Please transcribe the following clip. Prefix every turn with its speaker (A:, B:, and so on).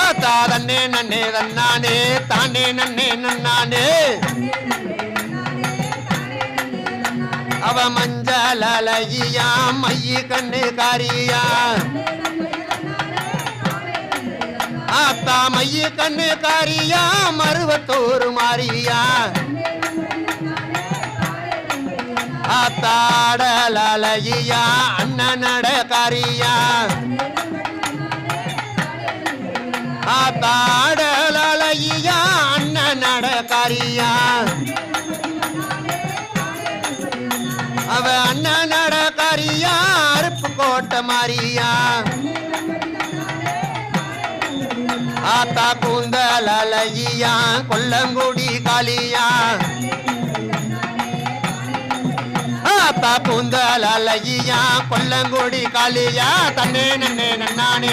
A: ஆத்தா தன்னே நன்னே தன்னானே தானே நன்னே நன்னானே. அவ மஞ்சள் அழகியா மைய கண்ணு காரியா. ஆத்தா மைய கண்ணு காரியா மருவத்தோரு மாறியா. ஆத்தாடல் அழகியா அண்ணனட காரியா. ஆத்தாடல் அழகியா அண்ணனட காரியா அவ அண்ணனட காரியா அருப்பு கோட்டை மாறியா ஆத்தா கூந்தல் அழகியா கொல்லங்குடி காளியா? ஆத்தா கூந்தல் அழகியா கொல்லங்குடி காளியா? தன்னே நன்னே நன்னானே.